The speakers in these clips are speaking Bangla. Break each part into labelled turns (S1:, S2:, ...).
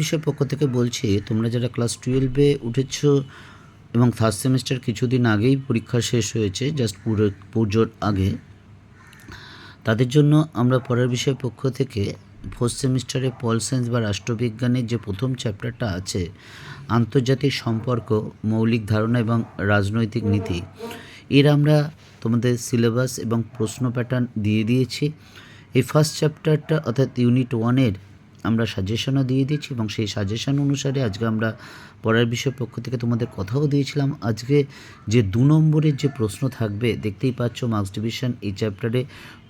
S1: বিষয় পক্ষ থেকে বলছি, তোমরা যারা ক্লাস টুয়েলভে উঠেছ এবং থার্ড সেমিস্টার কিছুদিন আগেই পরীক্ষা শেষ হয়েছে জাস্ট পুরো, পুজোর আগে, তাদের জন্য আমরা পড়ার বিষয় পক্ষ থেকে ফোর্থ সেমিস্টারে পল সায়েন্স বা রাষ্ট্রবিজ্ঞানের যে প্রথম চ্যাপ্টারটা আছে, আন্তর্জাতিক সম্পর্ক, মৌলিক ধারণা এবং রাজনৈতিক নীতি, এর আমরা তোমাদের সিলেবাস এবং প্রশ্ন প্যাটার্ন দিয়ে দিয়েছি। এই ফার্স্ট চ্যাপ্টারটা অর্থাৎ ইউনিট ওয়ানের আমরা সাজেশনও দিয়ে দিয়েছি এবং সেই সাজেশন অনুসারে আজকে আমরা পড়ার বিষয় পক্ষ থেকে তোমাদের কথাও দিয়েছিলাম। আজকে যে দু নম্বরের যে প্রশ্ন থাকবে, দেখতেই পাচ্ছ মার্কস ডিভিশন এই চ্যাপ্টারে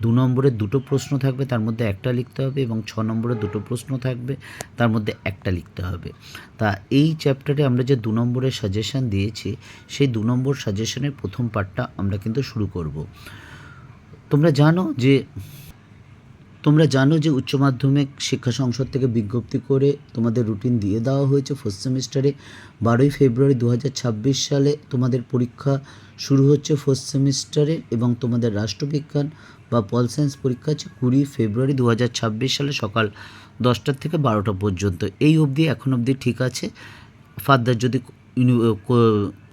S1: দু নম্বরের দুটো প্রশ্ন থাকবে, তার মধ্যে একটা লিখতে হবে এবং ছ নম্বরের দুটো প্রশ্ন থাকবে, তার মধ্যে একটা লিখতে হবে। তা এই চ্যাপ্টারে আমরা যে দু নম্বরের সাজেশন দিয়েছি, সেই দু নম্বর সাজেশনের প্রথম পার্টটা আমরা কিন্তু শুরু করব। তোমরা জানো যে তোমরা জানো যে উচ্চ মাধ্যমিক শিক্ষা সংসদ থেকে বিজ্ঞপ্তি করে তোমাদের রুটিন দিয়ে দেওয়া হয়েছে। ফার্স্ট সেমিস্টারে বারোই ফেব্রুয়ারি দু হাজার ছাব্বিশ সালে তোমাদের পরীক্ষা শুরু হচ্ছে ফার্স্ট সেমিস্টারে এবং তোমাদের রাষ্ট্রবিজ্ঞান বা পল সায়েন্স পরীক্ষা হচ্ছে কুড়ি ফেব্রুয়ারি দু হাজার ছাব্বিশ সালে সকাল দশটার থেকে বারোটা পর্যন্ত। এই অবধি এখন অবধি ঠিক আছে। ফার্দার যদি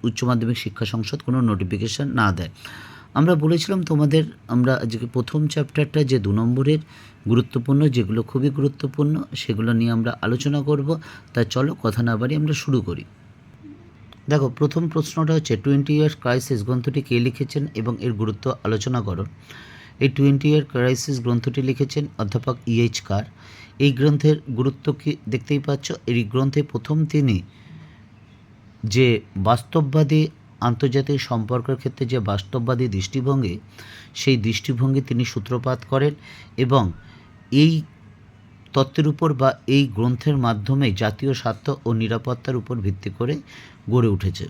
S1: উচ্চ মাধ্যমিক শিক্ষা সংসদ কোনো নোটিফিকেশান না দেয়। আমরা বলেছিলাম তোমাদের, আমরা আজকে প্রথম চ্যাপ্টারটা যে দু নম্বরের গুরুত্বপূর্ণ, যেগুলো খুবই গুরুত্বপূর্ণ, সেগুলো নিয়ে আমরা আলোচনা করব। তা চলো কথা না বাড়ি আমরা শুরু করি। দেখো, প্রথম প্রশ্নটা হচ্ছে টোয়েন্টি ইয়ার্স ক্রাইসিস গ্রন্থটি কে লিখেছেন এবং এর গুরুত্ব আলোচনা করো। এই টোয়েন্টি ইয়ার ক্রাইসিস গ্রন্থটি লিখেছেন অধ্যাপক ইএইচ কার এই গ্রন্থের গুরুত্ব কি দেখতেই পাচ্ছ? এই গ্রন্থে প্রথম তিনি যে বাস্তববাদী আন্তর্জাতিক সম্পর্কের ক্ষেত্রে যে বাস্তববাদী দৃষ্টিভঙ্গি, সেই দৃষ্টিভঙ্গি তিনি সূত্রপাত করেন এবং এই তত্ত্বের উপর বা এই গ্রন্থের মাধ্যমে জাতীয় স্বার্থ ও নিরাপত্তার উপর ভিত্তি করে গড়ে উঠেছে।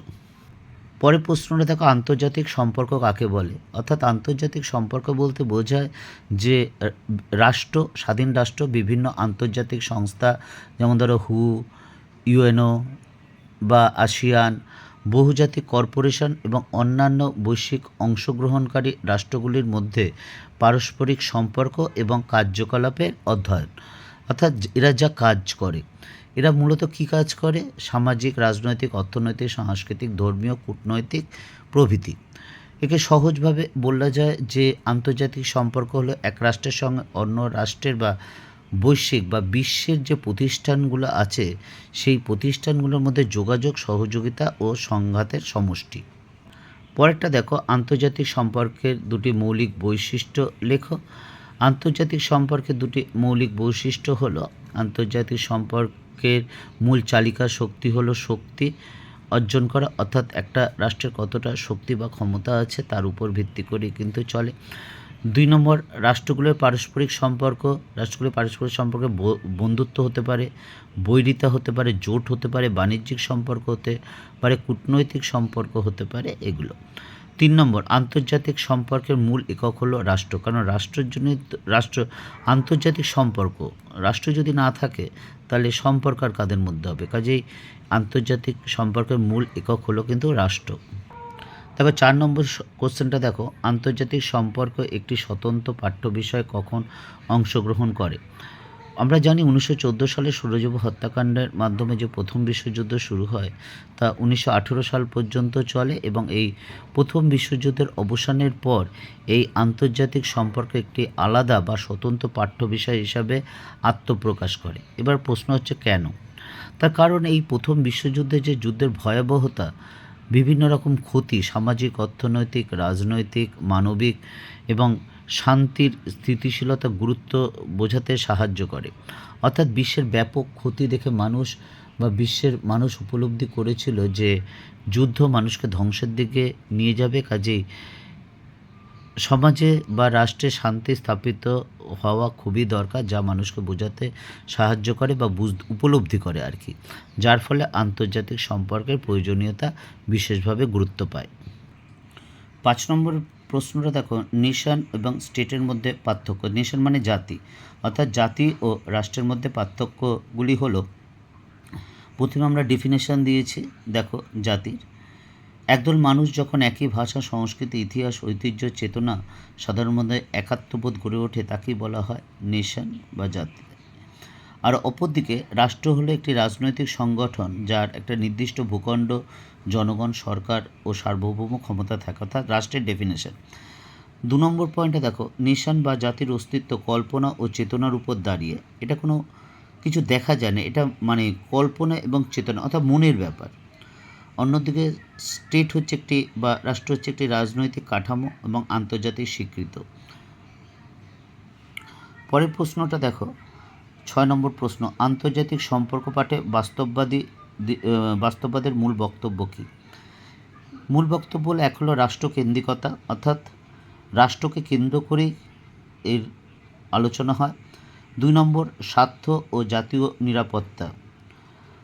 S1: পরে প্রশ্নটা দেখো, আন্তর্জাতিক সম্পর্ক কাকে বলে? অর্থাৎ আন্তর্জাতিক সম্পর্ক বলতে বোঝায় যে রাষ্ট্র, স্বাধীন রাষ্ট্র, বিভিন্ন আন্তর্জাতিক সংস্থা, যেমন ধরো হু, ইউএনও বা আসিয়ান বহুজাতিক কর্পোরেশন এবং অন্যান্য বৈশ্বিক অংশগ্রহণকারী রাষ্ট্রগুলির মধ্যে পারস্পরিক সম্পর্ক এবং কার্যকলাপের অধ্যয়ন। অর্থাৎ এরা যা কাজ করে, এরা মূলত কী কাজ করে? সামাজিক, রাজনৈতিক, অর্থনৈতিক, সাংস্কৃতিক, ধর্মীয়, কূটনৈতিক প্রভৃতি। একে সহজভাবে বলা যায় যে আন্তর্জাতিক সম্পর্ক হলো এক রাষ্ট্রের সঙ্গে অন্য রাষ্ট্রের বা বৈশ্বিক বা বিশ্বের যে প্রতিষ্ঠানগুলো আছে, সেই প্রতিষ্ঠানগুলোর মধ্যে যোগাযোগ, সহযোগিতা ও সংঘাতের সমষ্টি। পরেরটা দেখো, আন্তর্জাতিক সম্পর্কের দুটি মৌলিক বৈশিষ্ট্য লেখো। আন্তর্জাতিক সম্পর্কের দুটি মৌলিক বৈশিষ্ট্য হলো, আন্তর্জাতিক সম্পর্কের মূল চালিকা শক্তি হলো শক্তি অর্জন করা, অর্থাৎ একটা রাষ্ট্রের কতটা শক্তি বা ক্ষমতা আছে তার উপর ভিত্তি করে কিন্তু চলে। দুই নম্বর, রাষ্ট্রগুলোর পারস্পরিক সম্পর্ক, রাষ্ট্রগুলোর পারস্পরিক সম্পর্কে বন্ধুত্ব হতে পারে, বৈরিতা হতে পারে, জোট হতে পারে, বাণিজ্যিক সম্পর্ক হতে পারে, কূটনৈতিক সম্পর্ক হতে পারে, এগুলো। তিন নম্বর, আন্তর্জাতিক সম্পর্কের মূল একক হলো রাষ্ট্র। কারণ রাষ্ট্রের জন্য রাষ্ট্র, আন্তর্জাতিক সম্পর্ক, রাষ্ট্র যদি না থাকে, তাহলে সম্পর্ক আর কাদের মধ্যে হবে? কাজেই আন্তর্জাতিক সম্পর্কের মূল একক হলো কিন্তু রাষ্ট্র। তারপর চার নম্বর কোশ্চেনটা দেখো, আন্তর্জাতিক সম্পর্ক একটি স্বতন্ত্র পাঠ্য বিষয় কখন অংশগ্রহণ করে? আমরা জানি উনিশশো চোদ্দ সালে সৌরজীব হত্যাকাণ্ডের মাধ্যমে যে প্রথম বিশ্বযুদ্ধ শুরু হয়, তা উনিশশো আঠেরো সাল পর্যন্ত চলে এবং এই প্রথম বিশ্বযুদ্ধের অবসানের পর এই আন্তর্জাতিক সম্পর্ক একটি আলাদা বা স্বতন্ত্র পাঠ্য বিষয় হিসাবে আত্মপ্রকাশ করে। এবার প্রশ্ন হচ্ছে কেন? তার কারণ এই প্রথম বিশ্বযুদ্ধে যে যুদ্ধের ভয়াবহতা বিভিন্ন রকম ক্ষতি, সামাজিক, অর্থনৈতিক, রাজনৈতিক, মানবিক এবং শান্তির স্থিতিশীলতা গুরুত্ব বোঝাতে সাহায্য করে। অর্থাৎ বিশ্বের ব্যাপক ক্ষতি দেখে মানুষ বা বিশ্বের মানুষ উপলব্ধি করেছিল যে যুদ্ধ মানুষকে ধ্বংসের দিকে নিয়ে যাবে, কাজেই সমাজে বা রাষ্ট্রে শান্তি স্থাপিত হওয়া খুবই দরকার, যা মানুষকে বোঝাতে সাহায্য করে বা বুঝ উপলব্ধি করে আর কি, যার ফলে আন্তর্জাতিক সম্পর্কের প্রয়োজনীয়তা বিশেষভাবে গুরুত্ব পায়। পাঁচ নম্বর প্রশ্নটা দেখো, নেশন এবং স্টেটের মধ্যে পার্থক্য, নেশন মানে জাতি, অর্থাৎ জাতি ও রাষ্ট্রের মধ্যে পার্থক্যগুলি হলো, প্রথমে আমরা ডেফিনেশন দিয়েছি, দেখো জাতির একদল মানুষ যখন একই ভাষা, সংস্কৃতি, ইতিহাস, ঐতিহ্য, চেতনা, সাধারণ মধ্যে একাত্মবোধ গড়ে ওঠে, তাকেই বলা হয় নেশন বা জাতি। আর অপরদিকে, রাষ্ট্র হলো একটি রাজনৈতিক সংগঠন, যার একটা নির্দিষ্ট ভূখণ্ড, জনগণ, সরকার ও সার্বভৌম ক্ষমতা থাকে, অর্থাৎ রাষ্ট্রের ডেফিনেশন দু নম্বর পয়েন্টে দেখো, নেশন বা জাতির অস্তিত্ব কল্পনা ও চেতনার উপর দাঁড়িয়ে। এটা কোনো কিছু দেখা যায় না, এটা মানে কল্পনা এবং চেতনা, অর্থাৎ মনের ব্যাপার। অন্যদিকে স্টেট হচ্ছে একটি বা রাষ্ট্র হচ্ছে একটি রাজনৈতিক কাঠামো এবং আন্তর্জাতিক স্বীকৃত। পরের প্রশ্নটা দেখো। ছয় নম্বর প্রশ্ন, আন্তর্জাতিক সম্পর্ক পাঠে বাস্তববাদী বাস্তববাদের মূল বক্তব্য কী? মূল বক্তব্য হলো এক হলো রাষ্ট্রকেন্দ্রিকতা অর্থাৎ রাষ্ট্রকে কেন্দ্র করেই এর আলোচনা হয়। দুই নম্বর স্বার্থ ও জাতীয় নিরাপত্তা।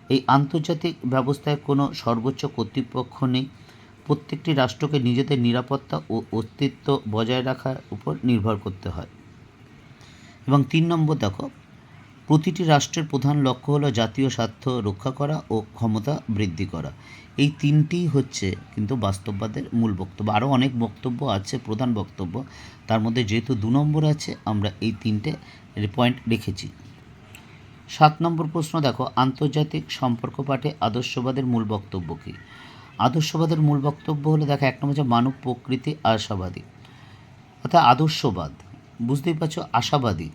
S1: এই আন্তর্জাতিক ব্যবস্থায় কোনো সর্বোচ্চ কর্তৃপক্ষ নেই। প্রত্যেকটি রাষ্ট্রকে নিজেদের নিরাপত্তা ও অস্তিত্ব বজায় রাখার উপর নির্ভর করতে হয়। এবং তিন নম্বর দেখো, প্রতিটি রাষ্ট্রের প্রধান লক্ষ্য হলো জাতীয় স্বার্থ রক্ষা করা ও ক্ষমতা বৃদ্ধি করা। এই তিনটিই হচ্ছে কিন্তু বাস্তববাদের মূল বক্তব্য। আরও অনেক বক্তব্য আছে, প্রধান বক্তব্য। তার মধ্যে যেহেতু দু নম্বর আছে, আমরা এই তিনটে পয়েন্ট রেখেছি। সাত নম্বর প্রশ্ন দেখো, আন্তর্জাতিক সম্পর্ক পাঠে আদর্শবাদের মূল বক্তব্য কী? আদর্শবাদের মূল বক্তব্য হলো দেখো, এক নম্বর হচ্ছে মানব প্রকৃতি আশাবাদী। অর্থাৎ আদর্শবাদ, বুঝতেই পারছ, আশাবাদী।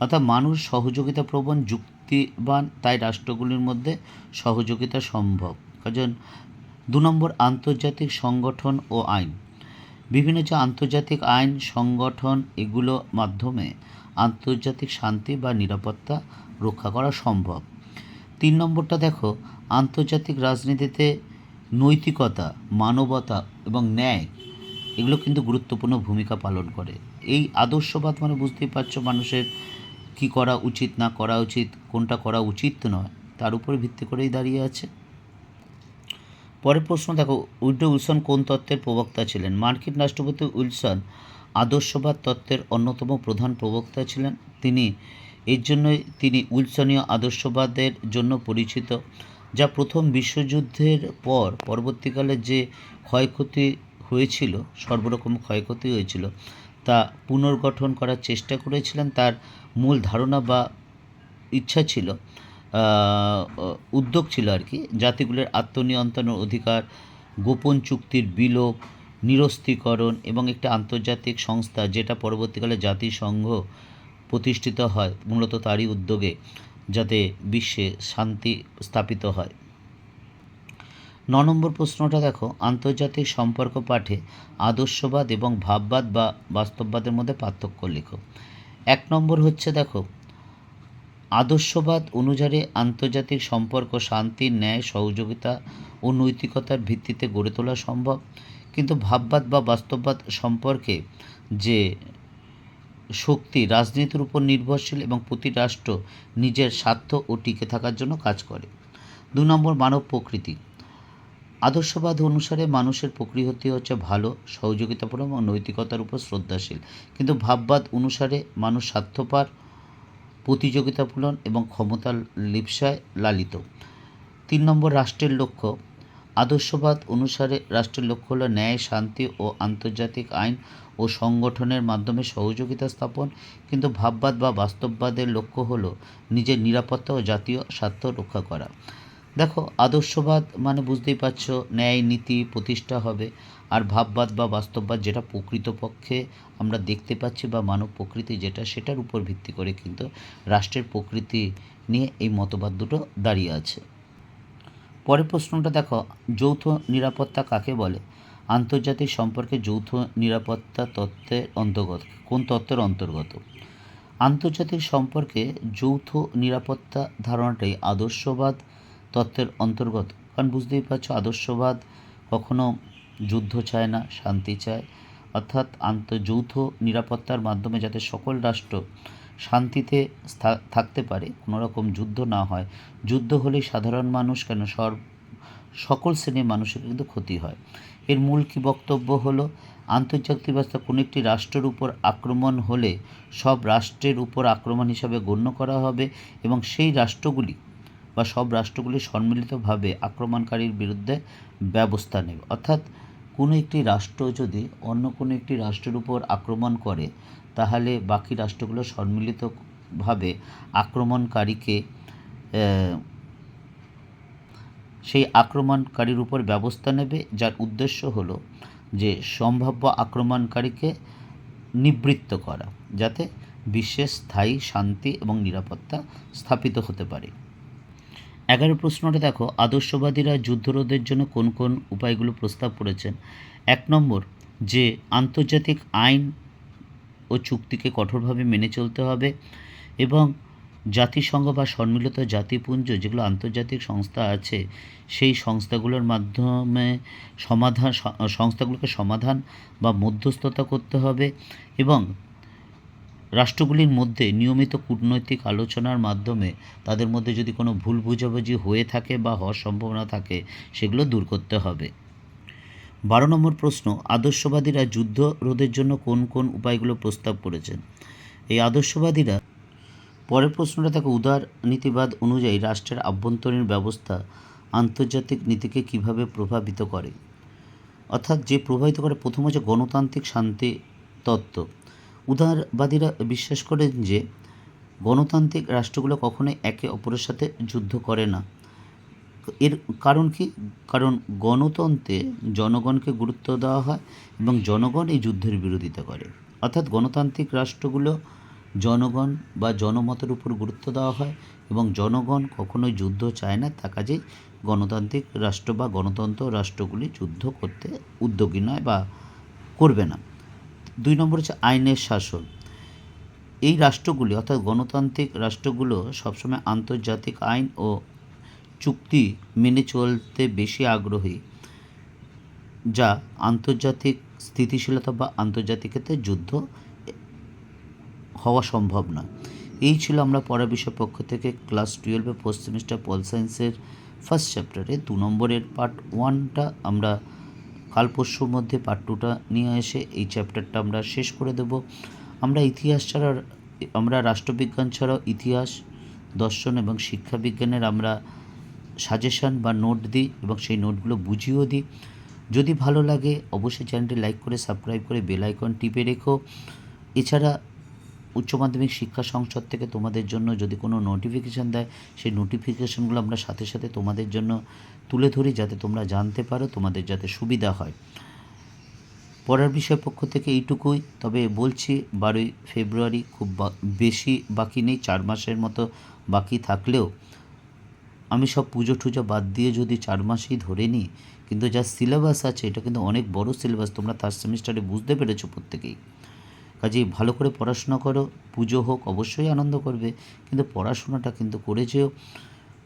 S1: অর্থাৎ মানুষ সহযোগিতা প্রবণ, যুক্তিবান, তাই রাষ্ট্রগুলির মধ্যে সহযোগিতা সম্ভব। কারণ দু নম্বর, আন্তর্জাতিক সংগঠন ও আইন। বিভিন্ন যে আন্তর্জাতিক আইন, সংগঠন, এগুলো মাধ্যমে আন্তর্জাতিক শান্তি বা নিরাপত্তা রক্ষা করা সম্ভব। তিন নম্বরটা দেখো, আন্তর্জাতিক রাজনীতিতে নৈতিকতা, মানবতা এবং ন্যায় এগুলো কিন্তু গুরুত্বপূর্ণ ভূমিকা পালন করে। এই আদর্শবাদ মানে বুঝতেই পারছ মানুষের কি করা উচিত, না করা উচিত, কোনটা করা উচিত নয়, তার উপরে ভিত্তি করেই দাঁড়িয়ে আছে। পরের প্রশ্ন দেখো উইডো উইলসন কোন তত্ত্বের প্রবক্তা ছিলেন? মার্কিন রাষ্ট্রপতি উইলসন আদর্শবাদ তত্ত্বের অন্যতম প্রধান প্রবক্তা ছিলেন। তিনি এর জন্যই তিনি উইলসনীয় আদর্শবাদের জন্য পরিচিত, যা প্রথম বিশ্বযুদ্ধের পর পরবর্তীকালে যে ক্ষয়ক্ষতি হয়েছিল, সর্বরকম ক্ষয়ক্ষতি হয়েছিল, তা পুনর্গঠন করার চেষ্টা করেছিলেন। তার মূল ধারণা বা ইচ্ছা ছিল উদ্যোগ ছিল আর কি জাতিগুলোর আত্মনিয়ন্ত্রণের অধিকার, গোপন চুক্তির বিলোপ, নিরস্ত্রীকরণ এবং একটি আন্তর্জাতিক সংস্থা, যেটা পরবর্তীকালে জাতিসংঘ প্রতিষ্ঠিত হয়, মূলত তারই উদ্যোগে, যাতে বিশ্বে শান্তি স্থাপিত হয়। ন নম্বর প্রশ্নটা দেখো, আন্তর্জাতিক সম্পর্ক পাঠে আদর্শবাদ এবং ভাববাদ বা বাস্তববাদের মধ্যে পার্থক্য লেখো। এক নম্বর হচ্ছে দেখো, আদর্শবাদ অনুসারে আন্তর্জাতিক সম্পর্ক শান্তি, ন্যায়, সহযোগিতা ও নৈতিকতার ভিত্তিতে গড়ে তোলা সম্ভব। কিন্তু ভাববাদ বা বাস্তববাদ সম্পর্কে যে শক্তি রাজনীতির উপর নির্ভরশীল এবং প্রতি রাষ্ট্র নিজের স্বার্থ ও টিকে থাকার জন্য কাজ করে। দু নম্বর, মানব প্রকৃতি। আদর্শবাদ অনুসারে মানুষের প্রকৃতি হচ্ছে ভালো, সহযোগিতাপূর্ণ এবং নৈতিকতার উপর শ্রদ্ধাশীল। কিন্তু ভাববাদ অনুসারে মানুষ স্বার্থপর, প্রতিযোগিতাপূর্ণ এবং ক্ষমতার লিপসায় লালিত। তিন নম্বর, রাষ্ট্রের লক্ষ্য। আদর্শবাদ অনুসারে রাষ্ট্রের লক্ষ্য হলো ন্যায়, শান্তি ও আন্তর্জাতিক আইন ও সংগঠনের মাধ্যমে সহযোগিতা স্থাপন। কিন্তু ভাববাদ বা বাস্তববাদের লক্ষ্য হলো নিজের নিরাপত্তা ও জাতীয় স্বার্থ রক্ষা করা। দেখো, আদর্শবাদ মানে বুঝতেই পারছ, ন্যায় নীতি প্রতিষ্ঠা হবে। আর ভাববাদ বা বাস্তববাদ যেটা প্রকৃতপক্ষে আমরা দেখতে পাচ্ছি বা মানব প্রকৃতি যেটা, সেটার উপর ভিত্তি করে কিন্তু রাষ্ট্রের প্রকৃতি নিয়ে এই মতবাদ দুটো দাঁড়িয়ে আছে। পরের প্রশ্নটা দেখো, যৌথ নিরাপত্তা কাকে বলে? আন্তর্জাতিক সম্পর্কে যৌথ নিরাপত্তা তত্ত্বের অন্তর্গত, কোন তত্ত্বের অন্তর্গত? আন্তর্জাতিক সম্পর্কে যৌথ নিরাপত্তা ধারণাটাই আদর্শবাদ তত্ত্বের অন্তর্গত। কারণ বুঝতেই পারছ, আদর্শবাদ কখনো যুদ্ধ চায় না, শান্তি চায়। অর্থাৎ আন্ত, যৌথ নিরাপত্তার মাধ্যমে যাতে সকল রাষ্ট্র শান্তিতে থাকতে পারে কোনো রকম যুদ্ধ না হয়। যুদ্ধ হলেই সাধারণ মানুষ কেন সর, সকল শ্রেণির মানুষের কিন্তু ক্ষতি হয়। এর মূল কী বক্তব্য হলো? আন্তর্জাতিক ব্যবস্থা কোনো একটি রাষ্ট্রের উপর আক্রমণ হলে সব রাষ্ট্রের উপর আক্রমণ হিসাবে গণ্য করা হবে এবং সেই রাষ্ট্রগুলি বা সব রাষ্ট্রগুলি সম্মিলিতভাবে আক্রমণকারীর বিরুদ্ধে ব্যবস্থা নেবে। অর্থাৎ কোনো একটি রাষ্ট্র যদি অন্য কোনো একটি রাষ্ট্রের উপর আক্রমণ করে তাহলে বাকি রাষ্ট্রগুলো সম্মিলিতভাবে আক্রমণকারীকে সেই আক্রমণকারীর উপর ব্যবস্থা নেবে, যার উদ্দেশ্য হলো যে সম্ভাব্য আক্রমণকারীকে নিবৃত্ত করা, যাতে বিশ্বে স্থায়ী শান্তি এবং নিরাপত্তা স্থাপিত হতে পারে। এগারো প্রশ্নটা দেখো, আদর্শবাদীরা যুদ্ধরোধের জন্য কোন কোন উপায়গুলো প্রস্তাব করেছেন? এক নম্বর, যে আন্তর্জাতিক আইন ও চুক্তিকে কঠোরভাবে মেনে চলতে হবে এবং জাতিসংঘ বা সম্মিলিত জাতিপুঞ্জ, যেগুলো আন্তর্জাতিক সংস্থা আছে, সেই সংস্থাগুলোর মাধ্যমে সমাধান সংস্থাগুলোকে সমাধান বা মধ্যস্থতা করতে হবে এবং রাষ্ট্রগুলির মধ্যে নিয়মিত কূটনৈতিক আলোচনার মাধ্যমে তাদের মধ্যে যদি কোনো ভুল বোঝাবুঝি হয়ে থাকে বা হওয়ার সম্ভাবনা থাকে, সেগুলো দূর করতে হবে। বারো নম্বর প্রশ্ন, আদর্শবাদীরা যুদ্ধ রোধের জন্য কোন কোন উপায়গুলো প্রস্তাব করেছেন? এই আদর্শবাদীরা, পরের প্রশ্নটা থাকে উদার নীতিবাদ অনুযায়ী রাষ্ট্রের আভ্যন্তরীণ ব্যবস্থা আন্তর্জাতিক নীতিকে কীভাবে প্রভাবিত করে? অর্থাৎ যে প্রভাবিত করে, প্রথম হচ্ছে গণতান্ত্রিক শান্তি তত্ত্ব। উদারবাদীরা বিশ্বাস করেন যে, গণতান্ত্রিক রাষ্ট্রগুলো কখনোই একে অপরের সাথে যুদ্ধ করে না। এর কারণ কি? কারণ গণতন্ত্রে জনগণকে গুরুত্ব দেওয়া হয় এবং জনগণ এই যুদ্ধের বিরোধিতা করে। অর্থাৎ গণতান্ত্রিক রাষ্ট্রগুলো জনগণ বা জনমতের উপর গুরুত্ব দেওয়া হয় এবং জনগণ কখনোই যুদ্ধ চায় না, তা কাজেই গণতান্ত্রিক রাষ্ট্র বা গণতন্ত্র রাষ্ট্রগুলি যুদ্ধ করতে উদ্যোগী নয় বা করবে না। দুই নম্বর হচ্ছে আইনের শাসন। এই রাষ্ট্রগুলি অর্থাৎ গণতান্ত্রিক রাষ্ট্রগুলো সবসময় আন্তর্জাতিক আইন ও চুক্তি মেনে চলতে বেশি আগ্রহী, যা আন্তর্জাতিক স্থিতিশীলতা বা আন্তর্জাতিক ক্ষেত্রে যুদ্ধ হওয়া সম্ভব না এই ছিল আমরা পড়া বিষয় পক্ষ থেকে ক্লাস টুয়েলভে পোস্ট সেমিস্টার পল সায়েন্সের ফার্স্ট চ্যাপ্টারে। দু নম্বরের পার্ট ওয়ানটা আমরা কাল পরশুর মধ্যে পার্ট টুটা নিয়ে এসে এই চ্যাপ্টারটা আমরা শেষ করে দেব। আমরা ইতিহাস ছাড়া আমরা রাষ্ট্রবিজ্ঞান ছাড়াও ইতিহাস, দর্শন এবং শিক্ষাবিজ্ঞানের আমরা সাজেশন বা নোট দিই এবং সেই নোটগুলো বুঝিয়েও দিই। যদি ভালো লাগে, অবশ্যই চ্যানেলটি লাইক করে সাবস্ক্রাইব করে বেল আইকন টিপে রেখো। এছাড়া উচ্চ মাধ্যমিক শিক্ষা সংসদ থেকে তোমাদের জন্য যদি কোনো নোটিফিকেশান দেয়, সেই নোটিফিকেশানগুলো আমরা সাথে সাথে তোমাদের জন্য তুলে ধরি যাতে তোমরা জানতে পারো, তোমাদের যাতে সুবিধা হয়। পড়ার বিষয় পক্ষ থেকে এইটুকুই। তবে বলছি, বারোই ফেব্রুয়ারি খুব বেশি বাকি নেই, চার মাসের মতো বাকি থাকলেও আমি সব পুজো টুজো বাদ দিয়ে যদি চার মাসেই ধরে নিই, কিন্তু যা সিলেবাস আছে, এটা কিন্তু অনেক বড় সিলেবাস তোমরা থার্ড সেমিস্টারে বুঝতে পেরেছ প্রত্যেকেই। কাজেই ভালো করে পড়াশোনা করো, পুজো হোক, অবশ্যই আনন্দ করবে, কিন্তু পড়াশোনাটা কিন্তু করে যেও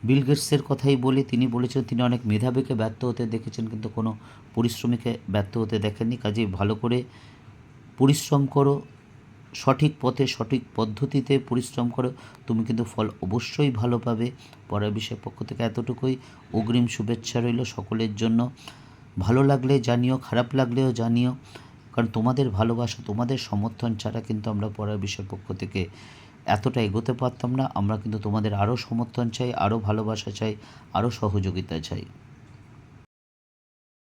S1: বিল গেটসের কথাই বলি, তিনি বলেছেন, তিনি অনেক মেধাবীকে ব্যর্থ হতে দেখেছেন, কিন্তু কোনো পরিশ্রমীকে ব্যর্থ হতে দেখেননি। কাজেই ভালো করে পরিশ্রম করো সঠিক পথে, সঠিক পদ্ধতিতে পরিশ্রম করো। তুমি কিন্তু ফল অবশ্যই ভালো পাবে। পরের বিষয়ের পক্ষ থেকে এতটুকুই। অগ্রিম শুভেচ্ছা রইল সকলের জন্য। ভালো লাগলে জানিও, খারাপ লাগলেও জানিও। কারণ তোমাদের ভালোবাসা, তোমাদের সমর্থন ছাড়া কিন্তু আমরা পড়ার বিষয়ের পক্ষ থেকে এতটা এগোতে পারতাম না। আমরা কিন্তু তোমাদের আরও সমর্থন চাই, আরও ভালোবাসা চাই, আরও সহযোগিতা চাই।